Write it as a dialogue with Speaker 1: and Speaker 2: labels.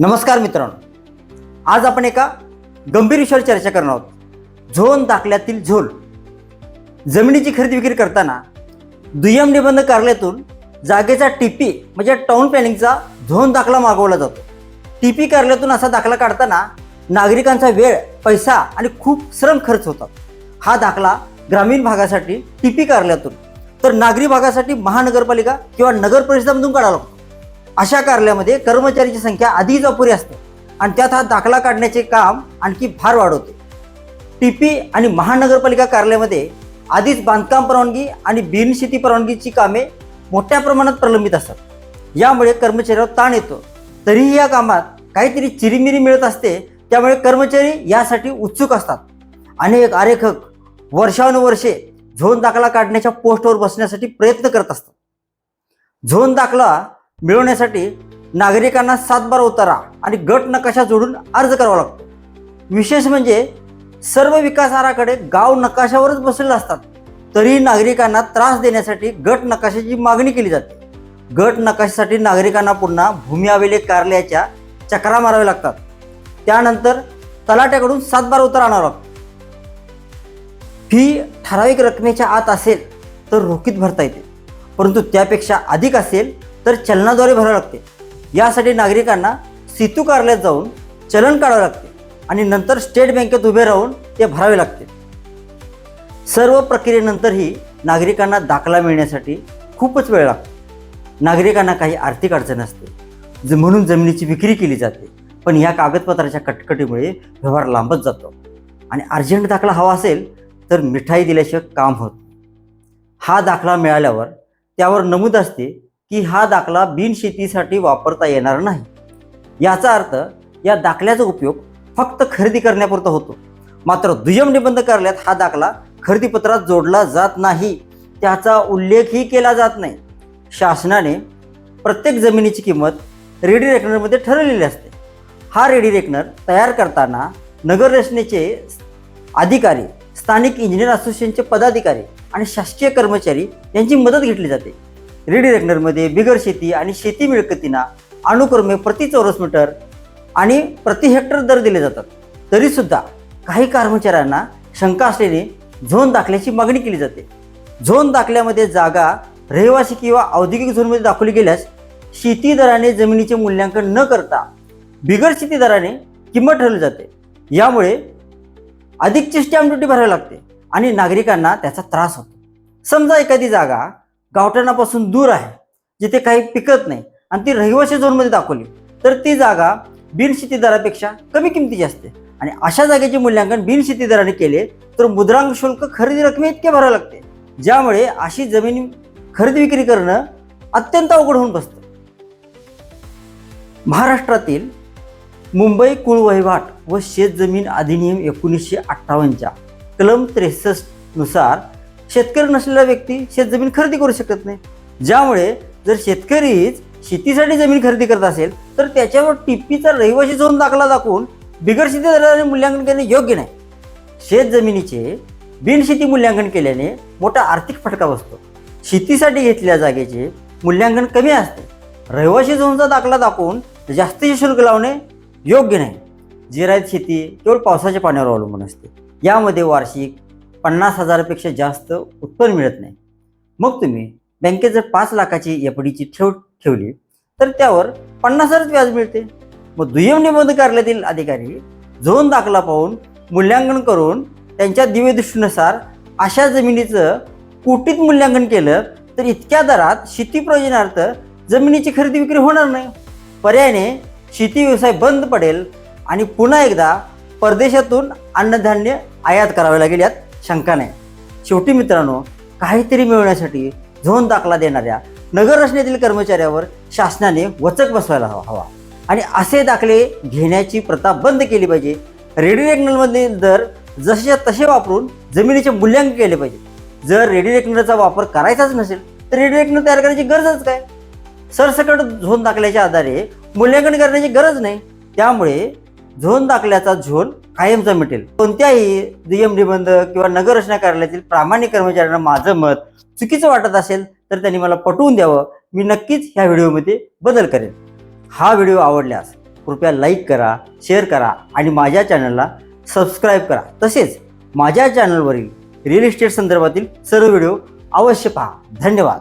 Speaker 1: नमस्कार मित्रांनो. आज आपण एका गंभीर विषयावर चर्चा करणार आहोत. झोन दाखल्यातील झोल. जमिनीची खरेदी विक्री करताना दुय्यम निबंध कार्यालयातून जागेचा टीपी म्हणजे टाउन प्लॅनिंगचा झोन दाखला मागवला जातो. टीपी कार्यालयातून असा दाखला काढताना नागरिकांचा वेळ पैसा आणि खूप श्रम खर्च होतात. हा दाखला ग्रामीण भागासाठी टीपी कार्यालयातून तर नागरी भागासाठी महानगरपालिका किंवा नगर परिषदामधून काढावा लागतो. अशा कार्यालयामध्ये कर्मचाऱ्यांची संख्या आधीच अपुरी असते. आणि त्यात हा दाखला काढण्याचे काम आणखी फार वाढवते. टीपी आणि महानगरपालिका कार्यालयामध्ये आधीच बांधकाम परवानगी आणि बिनशेती परवानगीची कामे मोठ्या प्रमाणात प्रलंबित असतात. यामुळे कर्मचाऱ्यावर ताण येतो. तरीही या कामात काहीतरी चिरीमिरी मिळत असते त्यामुळे कर्मचारी यासाठी उत्सुक असतात. अनेक आरेखक वर्षानुवर्षे झोन दाखला काढण्याच्या पोस्टवर बसण्यासाठी प्रयत्न करत असतात. झोन दाखला मिळवण्यासाठी नागरिकांना सातबारा उतारा आणि गट नकाशा जोडून अर्ज करावा लागतो. विशेष म्हणजे सर्व विकास आराखडे गाव नकाशावरच बसलेले असतात. तरीही नागरिकांना त्रास देण्यासाठी गट नकाशाची मागणी केली जाते. गट नकाशासाठी नागरिकांना पुन्हा भूमी अभिलेख कार्यालयाच्या चक्रा माराव्या लागतात. त्यानंतर तलाट्याकडून सातबारा उतारा आणावा लागतो. फी ठराविक रकमेच्या आत असेल तर रोखीत भरता येते. परंतु त्यापेक्षा अधिक असेल तर चलनाद्वारे भरावं लागते. यासाठी नागरिकांना सेतू कार्यालयात जाऊन चलन काढावं लागते आणि नंतर स्टेट बँकेत उभे राहून ते भरावे लागते. सर्व प्रक्रियेनंतरही नागरिकांना दाखला मिळण्यासाठी खूपच वेळ लागतो. नागरिकांना काही आर्थिक अडचण असते ज- म्हणून जमिनीची विक्री केली जाते पण या कागदपत्राच्या कटकटीमुळे व्यवहार लांबत जातो आणि अर्जंट दाखला हवा असेल तर मिठाई दिल्याशिवाय काम होत हा दाखला मिळाल्यावर त्यावर नमूद असते की हा दाखला बिनशेतीसाठी वापरता येणार नाही. याचा अर्थ या दाखल्याचा उपयोग फक्त खरेदी करण्यापुरता होतो. मात्र दुय्यम निबंध कार्यालयात हा दाखला खरेदीपत्रात जोडला जात नाही. त्याचा उल्लेखही केला जात नाही. शासनाने प्रत्येक जमिनीची किंमत रेडी रेकनरमध्ये ठरवलेली असते. हा रेडी रेकनर तयार करताना नगररचनेचे अधिकारी स्थानिक इंजिनियर असोसिएशनचे पदाधिकारी आणि शासकीय कर्मचारी यांची मदत घेतली जाते. रेडी बिगर शेती आणि शेती मिळकतींना अनुक्रमे प्रति चौरस मीटर आणि प्रति हेक्टर दर दिले जातात. तरीसुद्धा काही कर्मचाऱ्यांना शंका असलेली झोन दाखल्याची मागणी केली जाते. झोन दाखल्यामध्ये जागा रहिवासी किंवा औद्योगिक झोनमध्ये दाखवली गेल्यास शेती दराने जमिनीचे मूल्यांकन न करता बिगर शेती दराने किंमत ठरवली जाते. यामुळे अधिकची स्टॅम्प ड्युटी भरावी लागते आणि नागरिकांना त्याचा त्रास होतो. समजा एखादी जागा गावठाणापासून दूर आहे जिथे काही पिकत नाही. आणि ती रहिवासी झोनमध्ये दाखवली. तर ती जागा बिनशेती दरापेक्षा कमी किमतीची असते. आणि अशा जागेचे मूल्यांकन बिनशेती दराने केले तर मुद्रांक शुल्क खरेदी रकमे इतके भरावे लागते. ज्यामुळे अशी जमीन खरेदी विक्री करणं अत्यंत अवघड होऊन बसतं. महाराष्ट्रातील मुंबई कुळ वहिवाट व शेतजमीन अधिनियम एकोणीसशे अठ्ठावन्नच्या कलम त्रेसष्टनुसार शेतकरी नसलेला व्यक्ती शेतजमीन खरेदी करू शकत नाही. ज्यामुळे जर शेतकरीच शेतीसाठी जमीन खरेदी करत असेल तर त्याच्यावर टिप्पीचा रहिवाशी झोन दाखला दाखवून बिगर शेती दराने मूल्यांकन करणे योग्य नाही. शेत जमिनीचे बिनशेती मूल्यांकन केल्याने मोठा आर्थिक फटका बसतो. शेतीसाठी घेतलेल्या जागेचे मूल्यांकन कमी असते. रहिवाशी झोनचा दाखला दाखवून जास्तीचे शुल्क लावणे योग्य नाही. जिरायत शेती केवळ पावसाच्या पाण्यावर अवलंबून असते. यामध्ये वार्षिक पन्नास हजारापेक्षा जास्त उत्पन्न मिळत नाही. मग तुम्ही बँकेत जर पाच लाखाची एफ डीची ठेव ठेवली तर त्यावर पन्नास हजारच व्याज मिळते. मग दुय्यम निबंध कार्यालयातील अधिकारी झोन दाखला पाहून मूल्यांकन करून त्यांच्या दिव्यदृष्टीनुसार अशा जमिनीचं कोटीत मूल्यांकन केलं तर इतक्या दरात शेती प्रयोजनार्थ जमिनीची खरेदी विक्री होणार नाही. पर्यायाने शेती व्यवसाय बंद पडेल आणि पुन्हा एकदा परदेशातून अन्नधान्य आयात करावे लागेल यात शंका नाही शेवटी मित्रांनो काहीतरी मिळवण्यासाठी झोन दाखला देणाऱ्या नगररचनेतील कर्मचाऱ्यावर शासनाने वचक बसवायला हवा हवा. आणि असे दाखले घेण्याची प्रथा बंद केली पाहिजे. रेडी रेकनलमध्ये दर जसेच्या तसे वापरून जमिनीचे मूल्यांकन केले पाहिजे. जर रेडी रेकनरचा वापर करायचाच नसेल तर रेडी रेकनर तयार करण्याची गरजच काय? सरसकट झोन दाखल्याच्या आधारे मूल्यांकन करण्याची गरज नाही. त्यामुळे झोन दाखल्याचा झोन कायमचा मिटेल. कोणत्याही दुय्यम निबंध किंवा नगररचना कार्यालयातील प्रामाणिक कर्मचाऱ्यांना माझं मत चुकीचं वाटत असेल तर त्यांनी मला पटवून द्यावं. मी नक्कीच ह्या व्हिडिओमध्ये बदल करेन. हा व्हिडिओ आवडल्यास कृपया लाईक करा शेअर करा आणि माझ्या चॅनलला सबस्क्राईब करा. तसेच माझ्या चॅनलवरील रिअल इस्टेट संदर्भातील सर्व व्हिडिओ अवश्य पहा. धन्यवाद.